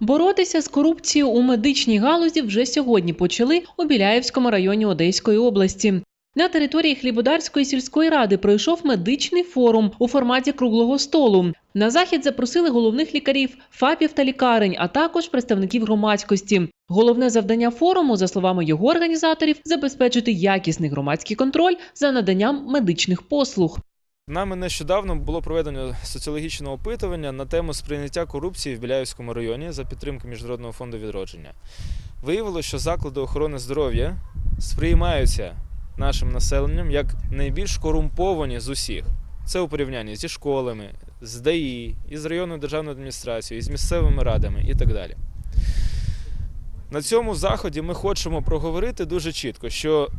Боротися з корупцією у медичній галузі вже сьогодні почали у Біляївському районі Одеської області. На території Хлібодарської сільської ради пройшов медичний форум у форматі круглого столу. На захід запросили головних лікарів, ФАПів та лікарень, а також представників громадськості. Головне завдання форуму, за словами його організаторів, забезпечити якісний громадський контроль за наданням медичних послуг. Нами нещодавно було проведено соціологічне опитування на тему сприйняття корупції в Біляївському районі за підтримки Міжнародного фонду відродження. Виявилося, що заклади охорони здоров'я сприймаються нашим населенням як найбільш корумповані з усіх. Це у порівнянні зі школами, з ДАІ, із районною державною адміністрацією, із місцевими радами і так далі. На цьому заході ми хочемо проговорити дуже чітко, що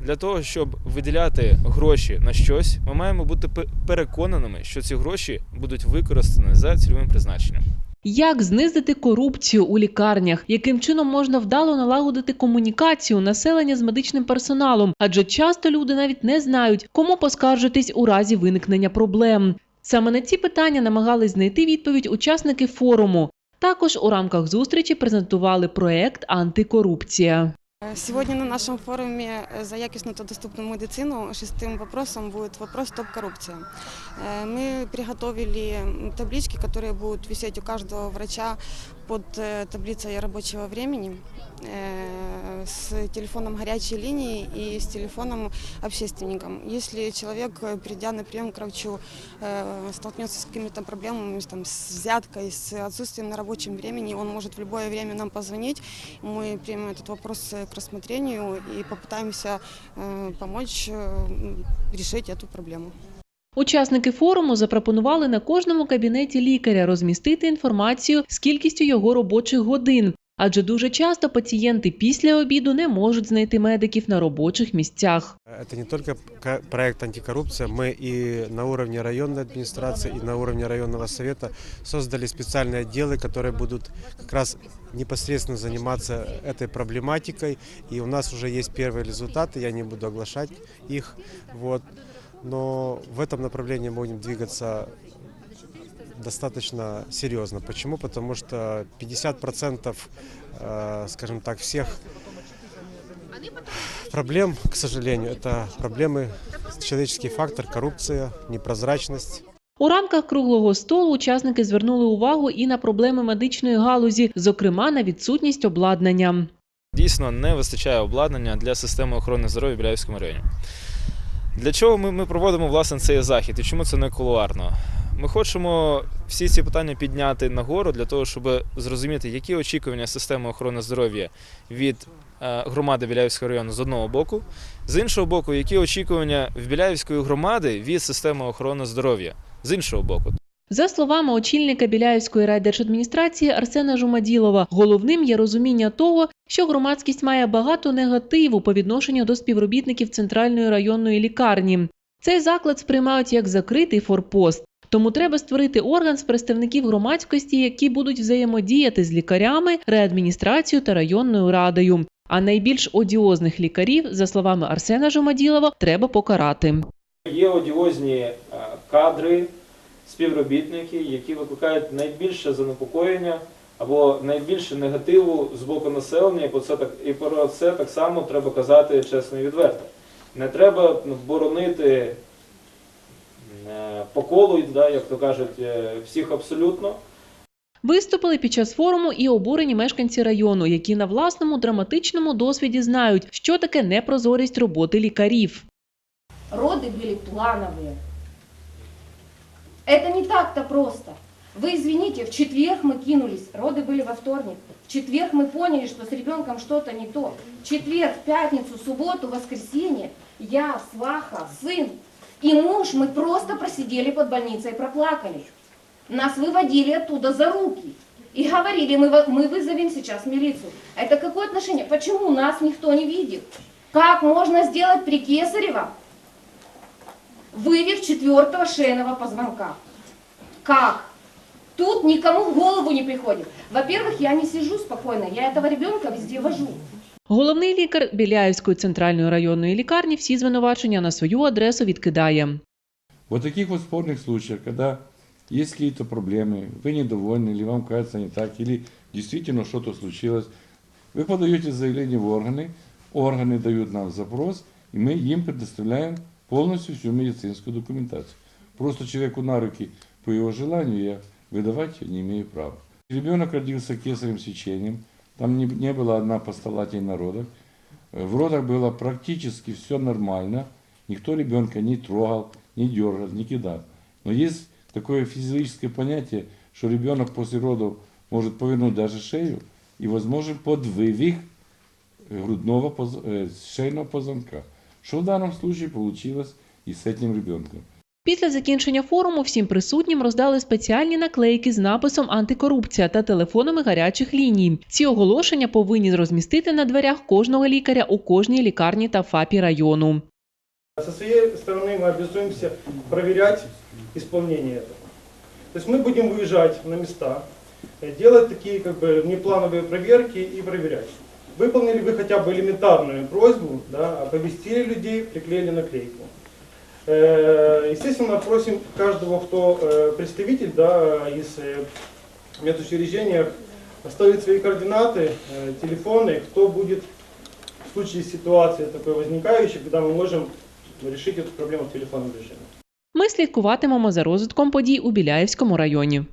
для того, щоб виділяти гроші на щось, ми маємо бути переконаними, що ці гроші будуть використані за цільовим призначенням. Як знизити корупцію у лікарнях? Яким чином можна вдало налагодити комунікацію населення з медичним персоналом? Адже часто люди навіть не знають, кому поскаржитись у разі виникнення проблем. Саме на ці питання намагались знайти відповідь учасники форуму. Також у рамках зустрічі презентували проект Антикорупція. Сегодня на нашем форуме э, за якостную та доступную медицину шестым вопросом будет вопрос стоп-коррупция. Э, Мы приготовили м, таблички, которые будут висеть у каждого врача под э, таблицей рабочего времени э, с телефоном горячей линии и с телефоном общественником. Если человек, э, придя на прием к врачу, э, столкнется с какими-то проблемами, с, там, с взяткой, с отсутствием на рабочем времени, он может в любое время нам позвонить. Мы примем этот вопрос э, к рассмотрению и попытаемся э, помочь э, м, решить эту проблему. Учасники форуму запропонували на кожному кабінеті лікаря розмістити інформацію з кількістю його робочих годин. Адже дуже часто пацієнти після обіду не можуть знайти медиків на робочих місцях. Это не только ка- проект антикоррупция, мы и на уровне районной администрации, и на уровне районного совета создали специальные отделы, которые будут как раз непосредственно заниматься этой проблематикой. И у нас уже есть первые результаты, я не буду оглашать их. Вот. Но в этом направлении мы будем двигаться достаточно серьезно. Почему? Потому что 50%, э, скажем так, всех проблем, к сожалению, это проблемы, человеческий фактор, коррупция, непрозрачность. У рамках круглого столу учасники звернули увагу і на проблеми медичної галузі, зокрема на відсутність обладнання. Дійсно, не вистачає обладнання для системи охорони здоров'я в Біляївському районі. Для чого ми, ми проводимо власне цей захід і чому це не кулуарно? Ми хочемо всі ці питання підняти нагору для того, щоб зрозуміти, які очікування системи охорони здоров'я від е, громади Біляївського району з одного боку, з іншого боку, які очікування в Біляївської громади від системи охорони здоров'я з іншого боку. За словами очільника Біляївської райдержадміністрації Арсена Жумаділова, головним є розуміння того, що громадськість має багато негативу по відношенню до співробітників центральної районної лікарні. Цей заклад сприймають як закритий форпост. Тому треба створити орган з представників громадськості, які будуть взаємодіяти з лікарями, реадміністрацією та районною радою. А найбільш одіозних лікарів, за словами Арсена Жумаділова, треба покарати. Є одіозні е, кадри, співробітники, які викликають найбільше занепокоєння або найбільше негативу з боку населення, і про це так і про це так само треба казати чесно і відверто. Не треба ну, боронити е, по колу, да, як то кажуть, е, всіх абсолютно. Виступили під час форуму і обурені мешканці району, які на власному драматичному досвіді знають, що таке непрозорість роботи лікарів. роды были плановые. Это не так-то просто. Вы извините, в четверг мы кинулись, роды были во вторник. В четверг мы поняли, что с ребенком что-то не то. В четверг, пятницу, субботу, воскресенье я, сваха, сын и муж, мы просто просидели под больницей и проплакали. Нас выводили оттуда за руки. И говорили, мы, мы вызовем сейчас милицию. Это какое отношение? Почему нас никто не видит? Как можно сделать при Кесарево вывих четвертого шейного позвонка? Как? Тут никому в голову не приходит. Во-первых, я не сижу спокойно, я этого ребенка везде вожу. Головний лікар Біляївської центральної районної лікарні всі звинувачення на свою адресу відкидає. Вот таких вот спорных случаев, когда есть какие-то проблемы, вы недовольны, или вам кажется не так, или действительно что-то случилось, вы подаете заявление в органы, органы дают нам запрос, и мы им предоставляем полностью всю медицинскую документацию. Просто человеку на руки по его желанию я выдавать не имею права. Ребенок родился кесарем сечением, там не, не было одна постолатей на родах. В родах было практически все нормально, никто ребенка не трогал, не дергал, не кидал. Но есть такое физиологическое понятие, что ребенок после родов может повернуть даже шею и возможен подвывих грудного э, шейного позвонка. Что в данном случае получилось и с этим ребенком. Після закінчення форуму всім присутнім роздали спеціальні наклейки з написом Антикорупція та телефонами гарячих ліній. Ці оголошення повинні розмістити на дверях кожного лікаря у кожній лікарні та ФАПі району. Со своей стороны мы обязуемся проверять исполнение этого. То есть мы будем выезжать на места, э, делать такие как бы внеплановые проверки и проверять. Выполнили вы хотя бы элементарную просьбу, да, оповестили людей, приклеили наклейку. Э, Естественно, просим каждого, кто э, представитель да, из э, медучреждения, оставить свои координаты, э, телефоны, кто будет в случае ситуации такой возникающей, когда мы можем решить эту проблему в телефонном режиме. Ми слідкуватимемо за розвитком подій у Біляївському районі.